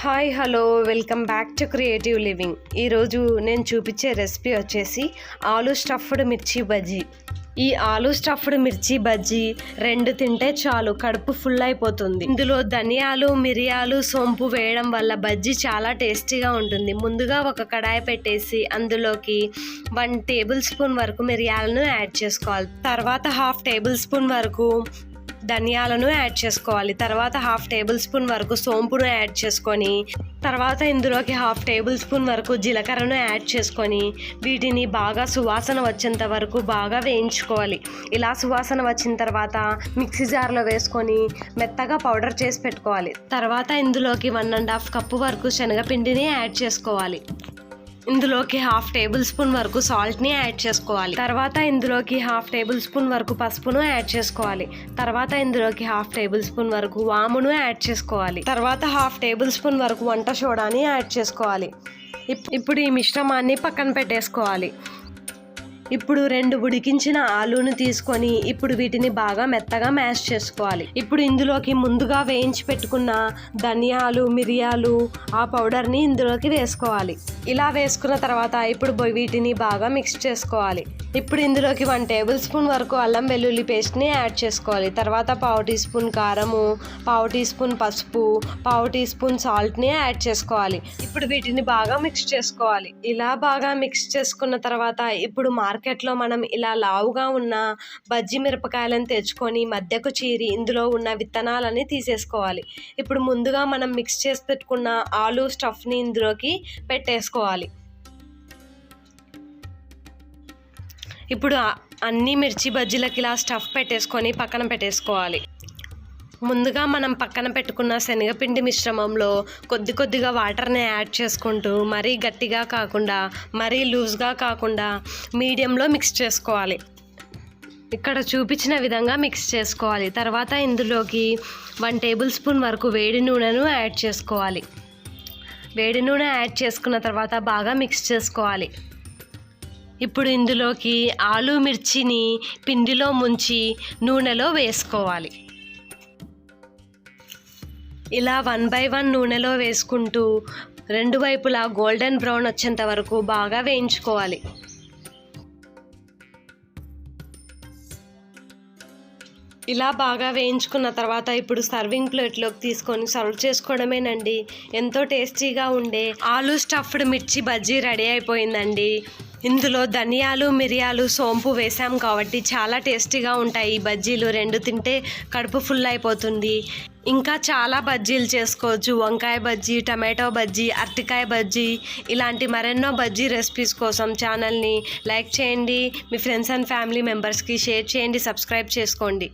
Hi hello welcome back to creative living. ఈరోజు నేను చూపించే రెసిపీ వచ్చేసి ఆలు స్టఫ్డ్ మిర్చి బజ్జీ. ఈ ఆలు స్టఫ్డ్ మిర్చి బజ్జీ రెండు తింటే చాలు కడుపు ఫుల్ అయిపోతుంది. ఇందులో ధనియాలు మిరియాలు సోంపు వేయడం వల్ల బజ్జీ చాలా టేస్టీగా ఉంటుంది. ముందుగా ఒక కడాయి పెట్టేసి అందులోకి వన్ టేబుల్ స్పూన్ వరకు మిరియాలను యాడ్ చేసుకోవాలి. తర్వాత హాఫ్ టేబుల్ స్పూన్ వరకు ధనియాలను యాడ్ చేసుకోవాలి. తర్వాత హాఫ్ టేబుల్ స్పూన్ వరకు సోంపును యాడ్ చేసుకొని తర్వాత ఇందులోకి హాఫ్ టేబుల్ స్పూన్ వరకు జీలకర్రను యాడ్ చేసుకొని వీటిని బాగా సువాసన వచ్చేంత వరకు బాగా వేయించుకోవాలి. ఇలా సువాసన వచ్చిన తర్వాత మిక్సీ జార్లో వేసుకొని మెత్తగా పౌడర్ చేసి పెట్టుకోవాలి. తర్వాత ఇందులోకి వన్ అండ్ హాఫ్ కప్పు వరకు శనగపిండిని యాడ్ చేసుకోవాలి. ఇందులోకి హాఫ్ టేబుల్ స్పూన్ వరకు సాల్ట్ని యాడ్ చేసుకోవాలి. తర్వాత ఇందులోకి హాఫ్ టేబుల్ స్పూన్ వరకు పసుపును యాడ్ చేసుకోవాలి. తర్వాత ఇందులోకి హాఫ్ టేబుల్ స్పూన్ వరకు వామును యాడ్ చేసుకోవాలి. తర్వాత హాఫ్ టేబుల్ స్పూన్ వరకు వంట సోడాని యాడ్ చేసుకోవాలి. ఇప్- ఇప్పుడు ఈ మిశ్రమాన్ని పక్కన పెట్టేసుకోవాలి. ఇప్పుడు రెండు ఉడికించిన ఆలూను తీసుకొని ఇప్పుడు వీటిని బాగా మెత్తగా మ్యాష్ చేసుకోవాలి. ఇప్పుడు ఇందులోకి ముందుగా వేయించి పెట్టుకున్న ధనియాలు మిరియాలు ఆ పౌడర్ని ఇందులోకి వేసుకోవాలి. ఇలా వేసుకున్న తర్వాత ఇప్పుడు వీటిని బాగా మిక్స్ చేసుకోవాలి. ఇప్పుడు ఇందులోకి వన్ టేబుల్ స్పూన్ వరకు అల్లం వెల్లుల్లి పేస్ట్ని యాడ్ చేసుకోవాలి. తర్వాత పావు టీ స్పూన్ కారము పావు టీ స్పూన్ పసుపు పావు టీ స్పూన్ సాల్ట్ని యాడ్ చేసుకోవాలి. ఇప్పుడు వీటిని బాగా మిక్స్ చేసుకోవాలి. ఇలా బాగా మిక్స్ చేసుకున్న తర్వాత ఇప్పుడు మార్కెట్లో మనం ఇలా లావుగా ఉన్న బజ్జి మిరపకాయలను తెచ్చుకొని మధ్యకు చీరి ఇందులో ఉన్న విత్తనాలని తీసేసుకోవాలి. ఇప్పుడు ముందుగా మనం మిక్స్ చేసి పెట్టుకున్న ఆలు స్టఫ్ని ఇందులోకి పెట్టేసుకోవాలి. ఇప్పుడు అన్ని మిర్చి బజ్జీలకి ఇలా స్టఫ్ పెట్టేసుకొని పక్కన పెట్టేసుకోవాలి. ముందుగా మనం పక్కన పెట్టుకున్న శనగపిండి మిశ్రమంలో కొద్ది కొద్దిగా వాటర్ని యాడ్ చేసుకుంటూ మరీ గట్టిగా కాకుండా మరీ లూజ్గా కాకుండా మీడియంలో మిక్స్ చేసుకోవాలి. ఇక్కడ చూపించిన విధంగా మిక్స్ చేసుకోవాలి. తర్వాత ఇందులోకి వన్ టేబుల్ స్పూన్ వరకు వేడి నూనెను యాడ్ చేసుకోవాలి. వేడి నూనె యాడ్ చేసుకున్న తర్వాత బాగా మిక్స్ చేసుకోవాలి. ఇప్పుడు ఇందులోకి ఆలు మిర్చిని పిండిలో ముంచి నూనెలో వేసుకోవాలి. ఇలా వన్ బై వన్ నూనెలో వేసుకుంటూ రెండు వైపులా గోల్డెన్ బ్రౌన్ వచ్చేంత వరకు బాగా వేయించుకోవాలి. ఇలా బాగా వేయించుకున్న తర్వాత ఇప్పుడు సర్వింగ్ ప్లేట్లోకి తీసుకొని సర్వ్ చేసుకోవడమేనండి. ఎంతో టేస్టీగా ఉండే ఆలు స్టఫ్డ్ మిర్చి బజ్జీ రెడీ అయిపోయిందండి. ఇందులో ధనియాలు మిరియాలు సోంపు వేసాం కాబట్టి చాలా టేస్టీగా ఉంటాయి. ఈ బజ్జీలు రెండు తింటే కడుపు ఫుల్ అయిపోతుంది. ఇంకా చాలా బజ్జీలు చేసుకోవచ్చు. వంకాయ బజ్జీ టమాటో బజ్జీ అరటికాయ బజ్జీ ఇలాంటి మరెన్నో బజ్జీ రెసిపీస్ కోసం ఛానల్ని లైక్ చేయండి. మీ ఫ్రెండ్స్ అండ్ ఫ్యామిలీ మెంబర్స్కి షేర్ చేయండి. సబ్స్క్రైబ్ చేసుకోండి.